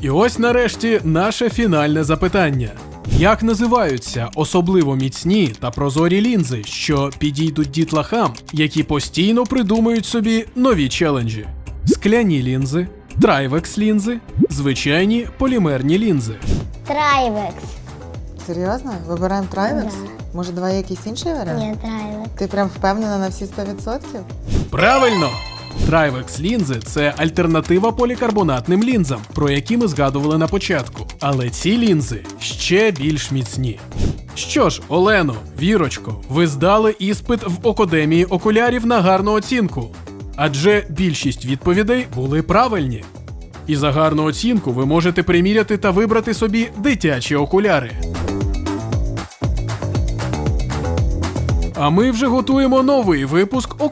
І ось нарешті наше фінальне запитання. Як називаються особливо міцні та прозорі лінзи, що підійдуть дітлахам, які постійно придумують собі нові челенджі? Скляні лінзи, трайвекс лінзи, звичайні полімерні лінзи. Трайвекс. Серйозно? Вибираємо трайвекс? Да. Може, давай якийсь інший варіант? Ні, трайвекс. Ти прям впевнена на всі 100%? Правильно! Трайвекс лінзи це альтернатива полікарбонатним лінзам, про які ми згадували на початку. Але ці лінзи ще більш міцні. Що ж, Олено, Вірочко, ви здали іспит в Академії окулярів на гарну оцінку. Адже більшість відповідей були правильні. І за гарну оцінку ви можете приміряти та вибрати собі дитячі окуляри. А ми вже готуємо новий випуск